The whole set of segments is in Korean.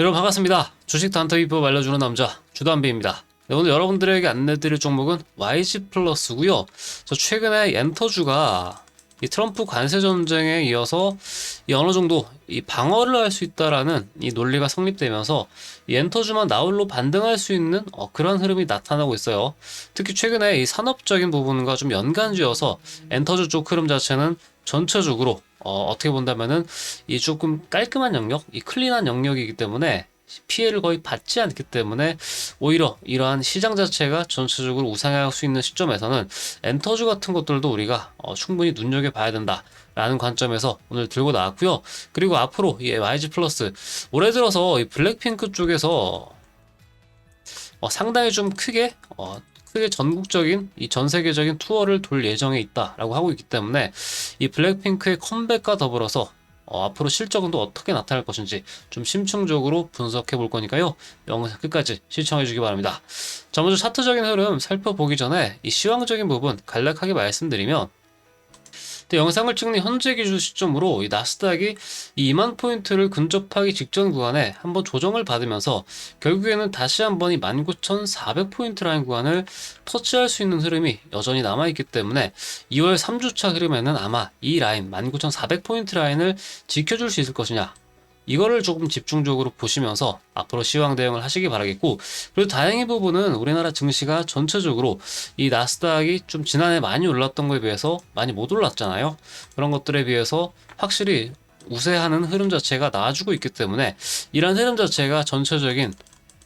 여러분 반갑습니다. 주식 단타 비법 알려주는 남자 주단비입니다. 네, 오늘 여러분들에게 안내드릴 종목은 YG 플러스고요. 저 최근에 엔터주가 이 트럼프 관세 전쟁에 이어서 이 어느 정도 이 방어를 할 수 있다라는 이 논리가 성립되면서 이 엔터주만 나홀로 반등할 수 있는 어, 그런 흐름이 나타나고 있어요. 특히 최근에 이 산업적인 부분과 좀 연관지어서 엔터주 쪽 흐름 자체는 전체적으로 어, 어떻게 본다면은 이 조금 깔끔한 영역, 이 클린한 영역이기 때문에 피해를 거의 받지 않기 때문에 오히려 이러한 시장 자체가 전체적으로 우상향할 수 있는 시점에서는 엔터주 같은 것들도 우리가 어, 충분히 눈여겨 봐야 된다 라는 관점에서 오늘 들고 나왔고요. 그리고 앞으로 이 YG 플러스 올해 들어서 이 블랙핑크 쪽에서 어, 상당히 좀 크게 어, 크게 전국적인 이 전 세계적인 투어를 돌 예정에 있다라고 하고 있기 때문에 이 블랙핑크의 컴백과 더불어서 어, 앞으로 실적은 또 어떻게 나타날 것인지 좀 심층적으로 분석해 볼 거니까요. 영상 끝까지 시청해 주기 바랍니다. 자, 먼저 차트적인 흐름 살펴보기 전에 이 시황적인 부분 간략하게 말씀드리면 영상을 찍는 현재 기준 시점으로 이 나스닥이 이 2만 포인트를 근접하기 직전 구간에 한번 조정을 받으면서 결국에는 다시 한번 이 19,400포인트 라인 구간을 터치할 수 있는 흐름이 여전히 남아있기 때문에 2월 3주차 흐름에는 아마 이 라인 19,400포인트 라인을 지켜줄 수 있을 것이냐 이거를 조금 집중적으로 보시면서 앞으로 시황 대응을 하시기 바라겠고 그리고 다행히 부분은 우리나라 증시가 전체적으로 이 나스닥이 좀 지난해 많이 올랐던 거에 비해서 많이 못 올랐잖아요. 그런 것들에 비해서 확실히 우세하는 흐름 자체가 나아주고 있기 때문에 이런 흐름 자체가 전체적인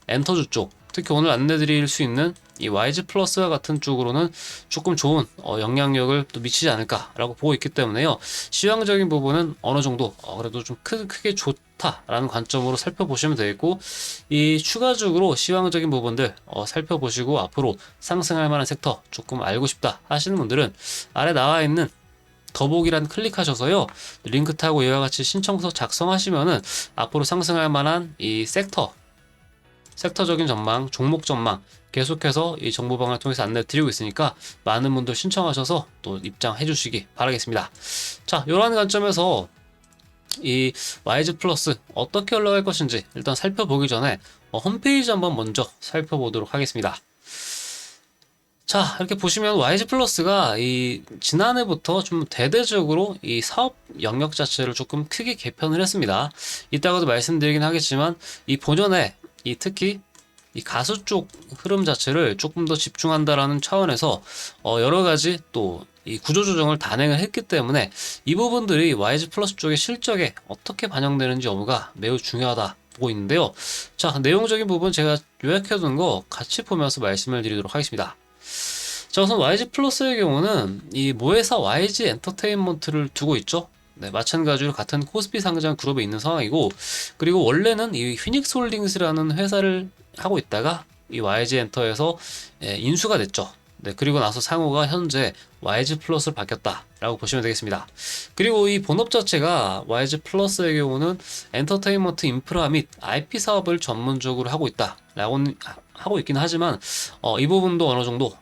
엔터주 쪽 특히 오늘 안내드릴 수 있는 이 YG 플러스와 같은 쪽으로는 조금 좋은 어, 영향력을 또 미치지 않을까라고 보고 있기 때문에요. 시황적인 부분은 어느 정도 어, 그래도 좀 크, 크게 좋다 라는 관점으로 살펴보시면 되겠고 이 추가적으로 시황적인 부분들 어, 살펴보시고 앞으로 상승할 만한 섹터 조금 알고 싶다 하시는 분들은 아래 나와 있는 더보기란 클릭하셔서요 링크 타고 이와 같이 신청서 작성하시면은 앞으로 상승할 만한 이 섹터 섹터적인 전망, 종목 전망 계속해서 이 정보방을 통해서 안내 드리고 있으니까 많은 분들 신청하셔서 또 입장해 주시기 바라겠습니다. 자, 이러한 관점에서 이 YG 플러스 어떻게 올라갈 것인지 일단 살펴보기 전에 어, 홈페이지 한번 먼저 살펴보도록 하겠습니다. 자, 이렇게 보시면 YG 플러스가 이 지난해부터 좀 대대적으로 이 사업 영역 자체를 조금 크게 개편을 했습니다. 이따가도 말씀드리긴 하겠지만 이 본연의 이 특히 이 가수 쪽 흐름 자체를 조금 더 집중한다라는 차원에서 어 여러 가지 또 이 구조 조정을 단행을 했기 때문에 이 부분들이 YG 플러스 쪽의 실적에 어떻게 반영되는지 여부가 매우 중요하다 보고 있는데요. 자, 내용적인 부분 제가 요약해 둔 거 같이 보면서 말씀을 드리도록 하겠습니다. 자, 우선 YG 플러스의 경우는 이 모회사 YG 엔터테인먼트를 두고 있죠. 네, 마찬가지로 같은 코스피 상장 그룹에 있는 상황이고, 그리고 원래는 이 휘닉스 홀딩스라는 회사를 하고 있다가 이 YG 엔터에서 예, 인수가 됐죠. 네, 그리고 나서 상호가 현재 YG 플러스로 바뀌었다라고 보시면 되겠습니다. 그리고 이 본업 자체가 YG 플러스의 경우는 엔터테인먼트 인프라 및 IP 사업을 전문적으로 하고 있다라고 하고 있긴 하지만 어, 이 부분도 어느 정도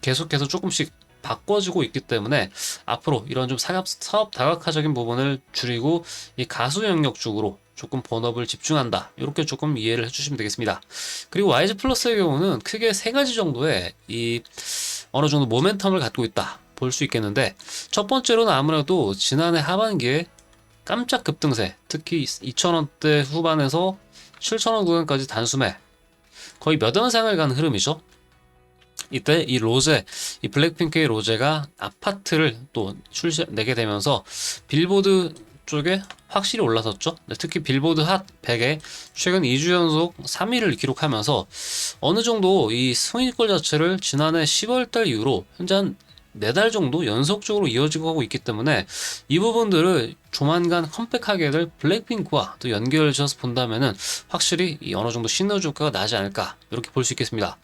계속해서 조금씩 바꿔지고 있기 때문에 앞으로 이런 좀 사업, 사업 다각화적인 부분을 줄이고 이 가수 영역 쪽으로 조금 본업을 집중한다. 이렇게 조금 이해를 해주시면 되겠습니다. 그리고 YG 플러스의 경우는 크게 세 가지 정도의 이 어느 정도 모멘텀을 갖고 있다. 볼 수 있겠는데 첫 번째로는 아무래도 지난해 하반기에 깜짝 급등세, 특히 2,000원대 후반에서 7,000원 구간까지 단숨에 거의 몇 원상을 간 흐름이죠. 이때 이 로제, 이 블랙핑크의 로제가 아파트를 또 출시 내게 되면서 빌보드 쪽에 확실히 올라섰죠. 네, 특히 빌보드 핫 100에 최근 2주 연속 3위를 기록하면서 어느 정도 이 순위권 자체를 지난해 10월달 이후로 현재 한 네 달 정도 연속적으로 이어지고 하고 있기 때문에 이 부분들을 조만간 컴백하게 될 블랙핑크와 또 연결지어서 본다면은 확실히 이 어느 정도 시너지 효과가 나지 않을까 이렇게 볼 수 있겠습니다.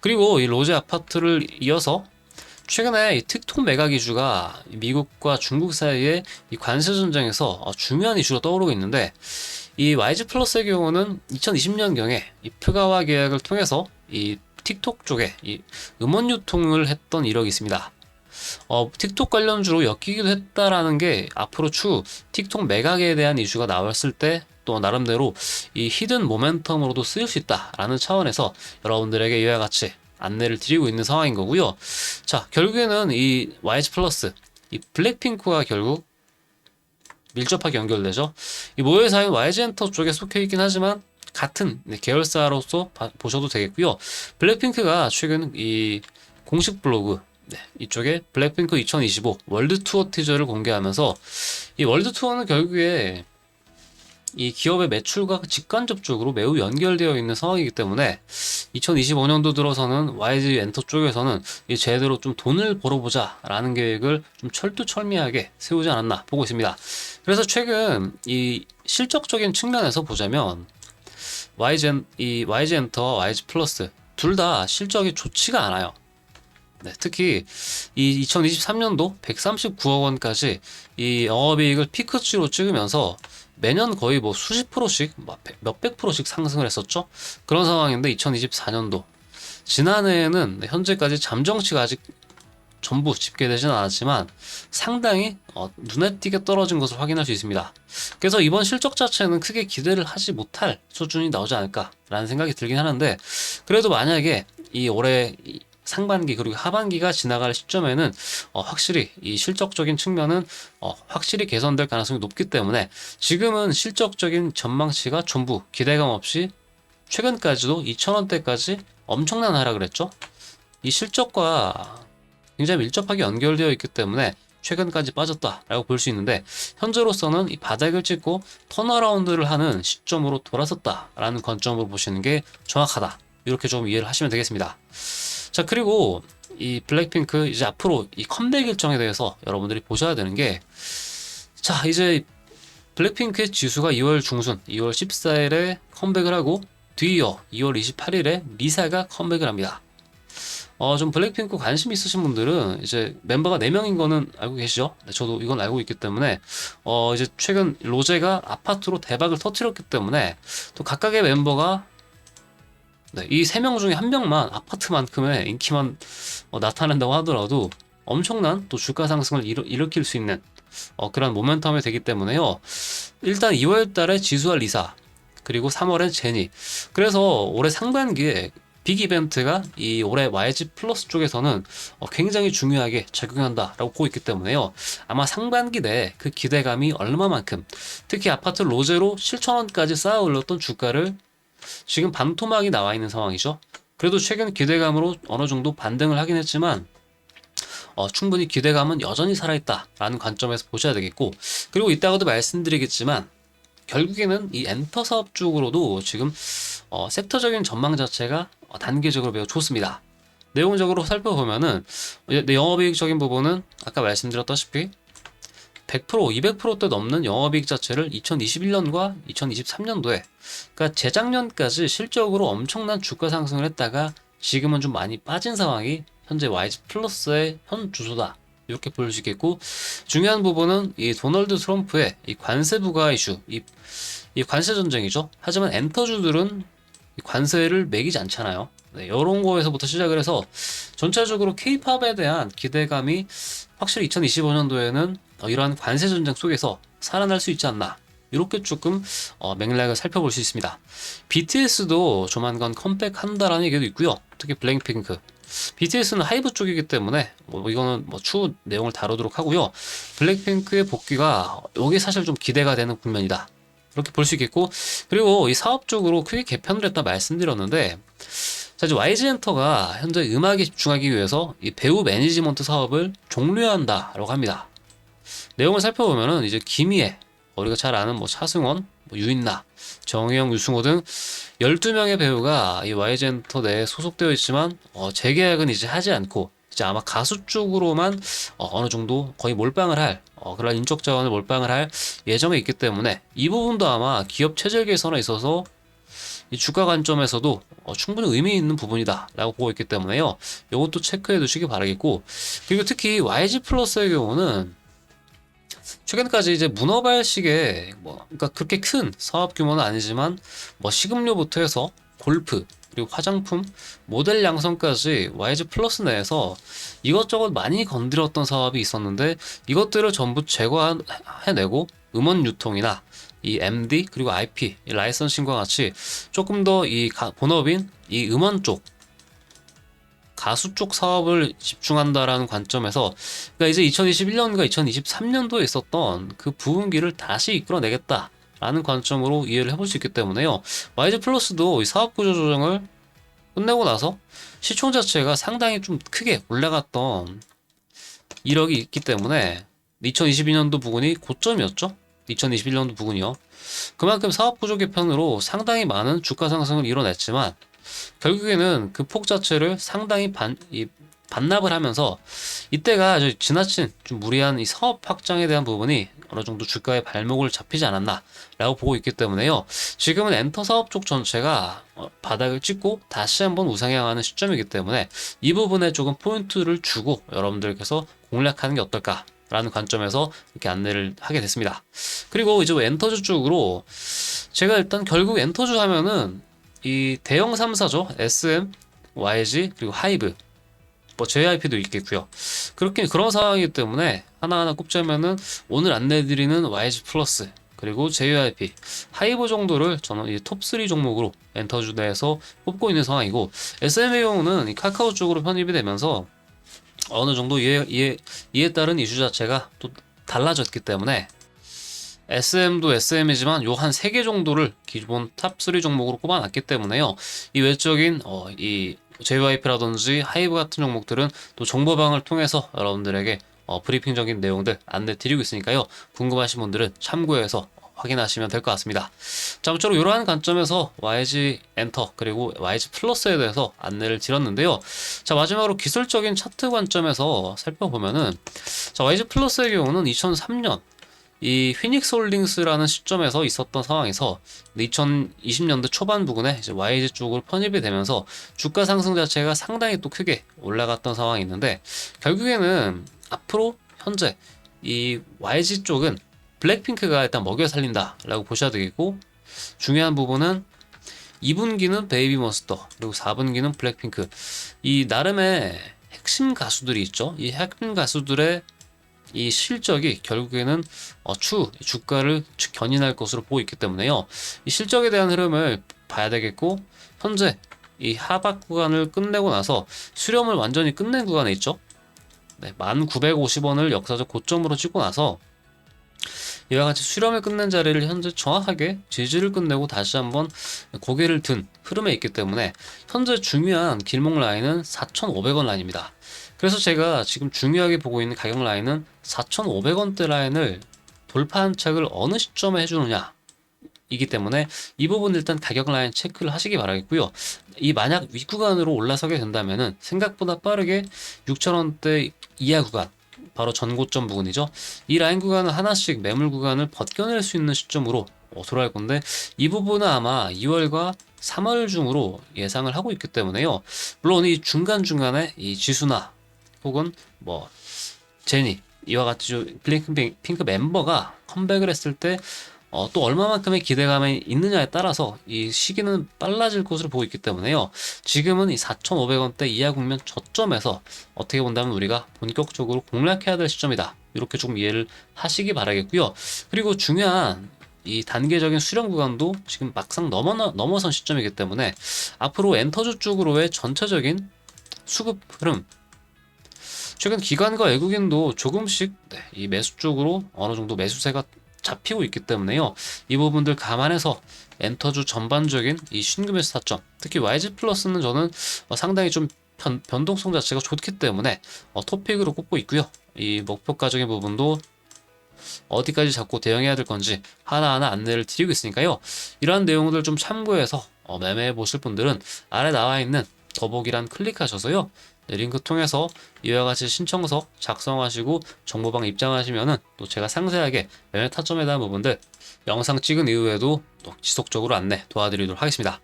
그리고 이 로제 아파트를 이어서 최근에 이 틱톡 메가 기주가 미국과 중국 사이의 이 관세 전쟁에서 어, 중요한 이슈로 떠오르고 있는데 이 YG 플러스의 경우는 2020년경에 이 프가와 계약을 통해서 이 틱톡 쪽에 이 음원 유통을 했던 이력이 있습니다. 어, 틱톡 관련 주로 엮이기도 했다라는 게 앞으로 추후 틱톡 매각에 대한 이슈가 나왔을 때 또 나름대로 이 히든 모멘텀으로도 쓰일 수 있다라는 차원에서 여러분들에게 이와 같이 안내를 드리고 있는 상황인 거고요. 자, 결국에는 이 YG 플러스, 이 블랙핑크가 결국 밀접하게 연결되죠. 이 모회사인 YG 엔터 쪽에 속해 있긴 하지만 같은 네, 계열사로서 봐- 보셔도 되겠고요. 블랙핑크가 최근 이 공식 블로그 네, 이쪽에 블랙핑크 2025 월드 투어 티저를 공개하면서 이 월드 투어는 결국에 이 기업의 매출과 직간접적으로 매우 연결되어 있는 상황이기 때문에 2025년도 들어서는 YG 엔터 쪽에서는 이 제대로 좀 돈을 벌어보자 라는 계획을 좀 철두철미하게 세우지 않았나 보고 있습니다. 그래서 최근 이 실적적인 측면에서 보자면 YG 엔, 이 YG 엔터와 YG 플러스 둘 다 실적이 좋지가 않아요. 네, 특히 이 2023년도 139억 원까지 이 영업이익을 피크치로 찍으면서 매년 거의 뭐 수십 프로씩 막 백- 몇백 프로씩 상승을 했었죠. 그런 상황인데 2024년도 지난해에는 현재까지 잠정치가 아직 전부 집계되지는 않았지만 상당히 어, 눈에 띄게 떨어진 것을 확인할 수 있습니다. 그래서 이번 실적 자체는 크게 기대를 하지 못할 수준이 나오지 않을까라는 생각이 들긴 하는데 그래도 만약에 이 올해 이 상반기 그리고 하반기가 지나갈 시점에는 어, 확실히 이 실적적인 측면은 어, 확실히 개선될 가능성이 높기 때문에 지금은 실적적인 전망치가 전부 기대감 없이 최근까지도 2,000원대까지 엄청난 하락을 했죠. 이 실적과 굉장히 밀접하게 연결되어 있기 때문에 최근까지 빠졌다라고 볼 수 있는데 현재로서는 이 바닥을 찍고 턴어라운드를 하는 시점으로 돌아섰다라는 관점으로 보시는 게 정확하다. 이렇게 좀 이해를 하시면 되겠습니다. 자 그리고 이 블랙핑크 이제 앞으로 이 컴백 일정에 대해서 여러분들이 보셔야 되는 게 자 이제 블랙핑크의 지수가 2월 중순 2월 14일에 컴백을 하고 뒤이어 2월 28일에 리사가 컴백을 합니다. 어, 좀 블랙핑크 관심 있으신 분들은 이제 멤버가 4명인 거는 알고 계시죠? 네, 저도 이건 알고 있기 때문에 어, 이제 최근 로제가 아파트로 대박을 터뜨렸기 때문에 또 각각의 멤버가 네, 이 세 명 중에 한 명만 아파트만큼의 인기만 어, 나타낸다고 하더라도 엄청난 또 주가 상승을 일으, 일으 킬 수 있는 어, 그런 모멘텀이 되기 때문에요. 일단 2월 달에 지수와 리사 그리고 3월엔 제니 그래서 올해 상반기에 빅 이벤트가 이 올해 YG 플러스 쪽에서는 어, 굉장히 중요하게 작용한다라고 보고 있기 때문에요. 아마 상반기 내에 그 기대감이 얼마만큼 특히 아파트 로제로 7천원까지 쌓아 올렸던 주가를 지금 반토막이 나와 있는 상황이죠. 그래도 최근 기대감으로 어느 정도 반등을 하긴 했지만 어, 충분히 기대감은 여전히 살아있다라는 관점에서 보셔야 되겠고 그리고 이따가도 말씀드리겠지만 결국에는 이 엔터 사업 쪽으로도 지금 어, 섹터적인 전망 자체가 어, 단계적으로 매우 좋습니다. 내용적으로 살펴보면은 이제 내 영업이익적인 부분은 아까 말씀드렸다시피 100% 200%대 넘는 영업이익 자체를 2021년과 2023년도에 그러니까 재작년까지 실적으로 엄청난 주가 상승을 했다가 지금은 좀 많이 빠진 상황이 현재 YG 플러스의 현 주소다. 이렇게 볼 수 있겠고 중요한 부분은 이 도널드 트럼프의 이 관세 부과 이슈, 이, 이 관세 전쟁이죠. 하지만 엔터주들은 이 관세를 매기지 않잖아요. 네, 이런 거에서부터 시작을 해서 전체적으로 K-팝에 대한 기대감이 확실히 2025년도에는 어, 이러한 관세 전쟁 속에서 살아날 수 있지 않나. 이렇게 조금 어, 맥락을 살펴볼 수 있습니다. BTS도 조만간 컴백한다라는 얘기도 있고요. 특히 블랙핑크. BTS는 하이브 쪽이기 때문에 뭐 이거는 뭐 추후 내용을 다루도록 하고요. 블랙핑크의 복귀가 여기 사실 좀 기대가 되는 국면이다. 이렇게 볼 수 있겠고 그리고 이 사업 쪽으로 크게 개편을 했다 말씀드렸는데 자 이제 YG 엔터가 현재 음악에 집중하기 위해서 이 배우 매니지먼트 사업을 종료한다라고 합니다. 내용을 살펴보면은 이제 김희애 우리가 잘 아는 뭐 차승원, 뭐 유인나, 정혜영, 유승호 등 12명의 배우가 이 YG엔터 내에 소속되어 있지만 어, 재계약은 이제 하지 않고 이제 아마 가수 쪽으로만 어, 느 정도 거의 몰빵을 할 어, 그런 인적 자원을 몰빵을 할 예정에 있기 때문에 이 부분도 아마 기업 체질 개선에 있어서 이 주가 관점에서도 어, 충분히 의미 있는 부분이다라고 보고 있기 때문에요. 이것도 체크해 두시기 바라겠고 그리고 특히 YG 플러스의 경우는 최근까지 이제 문어발식의 뭐 그러니까 그렇게 큰 사업 규모는 아니지만 뭐 식음료부터 해서 골프, 그리고 화장품, 모델 양성까지 YG 플러스 내에서 이것저것 많이 건드렸던 사업이 있었는데 이것들을 전부 제거해내고 음원 유통이나 이 MD 그리고 IP 이 라이선싱과 같이 조금 더 이 본업인 이 음원 쪽 가수 쪽 사업을 집중한다라는 관점에서 그러니까 이제 2021년과 2023년도에 있었던 그 부흥기를 다시 이끌어내겠다 라는 관점으로 이해를 해볼 수 있기 때문에요. YG 플러스도 이 사업 구조 조정을 끝내고 나서 시총 자체가 상당히 좀 크게 올라갔던 이력이 있기 때문에 2022년도 부분이 고점이었죠. 2021년도 부분이요. 그만큼 사업 구조 개편으로 상당히 많은 주가 상승을 이뤄냈지만 결국에는 그 폭 자체를 상당히 반, 이, 반납을 하면서 이때가 지나친 좀 무리한 이 사업 확장에 대한 부분이 어느 정도 주가의 발목을 잡히지 않았나라고 보고 있기 때문에요. 지금은 엔터 사업 쪽 전체가 어, 바닥을 찍고 다시 한번 우상향하는 시점이기 때문에 이 부분에 조금 포인트를 주고 여러분들께서 공략하는 게 어떨까? 라는 관점에서 이렇게 안내를 하게 됐습니다. 그리고 이제 엔터주 쪽으로 제가 일단 결국 엔터주 하면은 이 대형 3사죠. SM, YG 그리고 하이브 뭐 JIP도 있겠고요. 그렇게 그런 상황이기 때문에 하나하나 꼽자면은 오늘 안내드리는 YG 플러스 그리고 JYP 하이브 정도를 저는 이 톱3 종목으로 엔터주 내에서 뽑고 있는 상황이고 SM의 경우는 이 카카오 쪽으로 편입이 되면서 어느 정도 이에, 이에, 이에 따른 이슈 자체가 또 달라졌기 때문에 SM도 SM이지만 요한세개 정도를 기본 탑3 종목으로 꼽아놨기 때문에요. 이 외적인 어, 이 JYP라든지 하이브 같은 종목들은 또 정보방을 통해서 여러분들에게 어, 브리핑적인 내용들 안내 드리고 있으니까요. 궁금하신 분들은 참고해서 확인하시면 될 것 같습니다. 자, 아무쪼록 이러한 관점에서 YG 엔터 그리고 YG 플러스에 대해서 안내를 드렸는데요. 자, 마지막으로 기술적인 차트 관점에서 살펴보면은 자, YG 플러스의 경우는 2003년 이 휘닉스 홀딩스라는 시점에서 있었던 상황에서 2020년대 초반 부근에 이제 YG 쪽으로 편입이 되면서 주가 상승 자체가 상당히 또 크게 올라갔던 상황이 있는데 결국에는 앞으로 현재 이 YG 쪽은 블랙핑크가 일단 먹여 살린다라고 보셔야 되겠고 중요한 부분은 2분기는 베이비 머스터 그리고 4분기는 블랙핑크 이 나름의 핵심 가수들이 있죠. 이 핵심 가수들의 이 실적이 결국에는 어, 추 주가를 견인할 것으로 보고 있기 때문에요. 이 실적에 대한 흐름을 봐야 되겠고 현재 이 하박 구간을 끝내고 나서 수렴을 완전히 끝낸 구간에 있죠. 네, 1,950원을 역사적 고점으로 찍고 나서 이와 같이 수렴을 끝낸 자리를 현재 정확하게 지지를 끝내고 다시 한번 고개를 든 흐름에 있기 때문에 현재 중요한 길목 라인은 4,500원 라인입니다. 그래서 제가 지금 중요하게 보고 있는 가격 라인은 4,500원대 라인을 돌파한 책을 어느 시점에 해주느냐 이기 때문에 이 부분 일단 가격 라인 체크를 하시기 바라겠고요. 이 만약 윗 구간으로 올라서게 된다면은 생각보다 빠르게 6,000원대 이하 구간 바로 전고점 부분이죠. 이 라인 구간을 하나씩 매물 구간을 벗겨낼 수 있는 시점으로 어, 돌아갈 건데 이 부분은 아마 2월과 3월 중으로 예상을 하고 있기 때문에요. 물론 이 중간중간에 이 지수나 혹은 뭐 제니 이와 같이 블랙핑크 멤버가 컴백을 했을 때 어, 또 얼마만큼의 기대감이 있느냐에 따라서 이 시기는 빨라질 것으로 보고 있기 때문에요. 지금은 이 4,500원대 이하 국면 저점에서 어떻게 본다면 우리가 본격적으로 공략해야 될 시점이다. 이렇게 좀 이해를 하시기 바라겠고요. 그리고 중요한 이 단계적인 수렴 구간도 지금 막상 넘어 넘어선 시점이기 때문에 앞으로 엔터주 쪽으로의 전체적인 수급 흐름 최근 기관과 외국인도 조금씩 네, 이 매수 쪽으로 어느 정도 매수세가 잡히고 있기 때문에요. 이 부분들 감안해서 엔터주 전반적인 이 신금의 타점, 특히 YG 플러스는 저는 어, 상당히 좀 변, 변동성 자체가 좋기 때문에 어, 토픽으로 꼽고 있고요. 이 목표가적인 부분도 어디까지 잡고 대응해야 될 건지 하나하나 안내를 드리고 있으니까요. 이러한 내용들 좀 참고해서 어, 매매해 보실 분들은 아래 나와 있는 더보기란 클릭하셔서요. 네, 링크 통해서 이와 같이 신청서 작성하시고 정보방 입장하시면은 또 제가 상세하게 매매 타점에 대한 부분들 영상 찍은 이후에도 또 지속적으로 안내 도와드리도록 하겠습니다.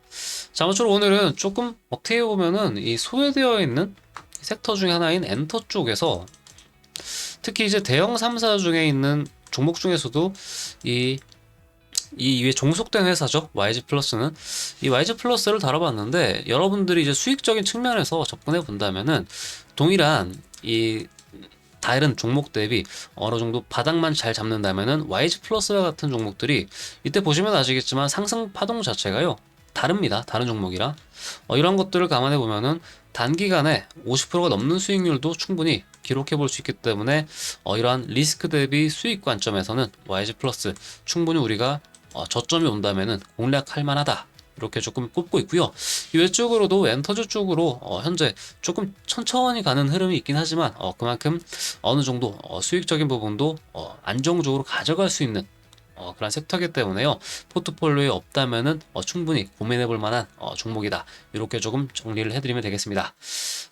자, 아무쪼록 오늘은 조금 어떻게 보면은 이 소외되어 있는 섹터 중에 하나인 엔터 쪽에서 특히 이제 대형 3사 중에 있는 종목 중에서도 이 이 이외에 종속된 회사죠. YG 플러스는 이 YG 플러스를 다뤄봤는데 여러분들이 이제 수익적인 측면에서 접근해 본다면은 동일한 이 다른 종목 대비 어느 정도 바닥만 잘 잡는다면은 YG 플러스와 같은 종목들이 이때 보시면 아시겠지만 상승 파동 자체가요 다릅니다. 다른 종목이랑 어, 이런 것들을 감안해 보면은 단기간에 50%가 넘는 수익률도 충분히 기록해 볼 수 있기 때문에 어, 이러한 리스크 대비 수익 관점에서는 YG 플러스 충분히 우리가 어, 저점이 온다면은 공략할 만하다. 이렇게 조금 꼽고 있고요. 이 외쪽으로도 엔터주 쪽으로 어, 현재 조금 천천히 가는 흐름이 있긴 하지만 어, 그만큼 어느 정도 어, 수익적인 부분도 어, 안정적으로 가져갈 수 있는 어, 그런 섹터이기 때문에요. 포트폴리오에 없다면은 어, 충분히 고민해 볼 만한 어, 종목이다. 이렇게 조금 정리를 해드리면 되겠습니다.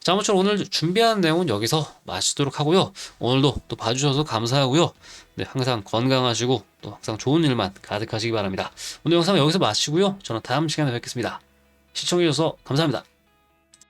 자, 아무쪼록 오늘 준비한 내용은 여기서 마치도록 하고요. 오늘도 또 봐주셔서 감사하고요. 네, 항상 건강하시고 또 항상 좋은 일만 가득하시기 바랍니다. 오늘 영상 여기서 마치고요. 저는 다음 시간에 뵙겠습니다. 시청해주셔서 감사합니다.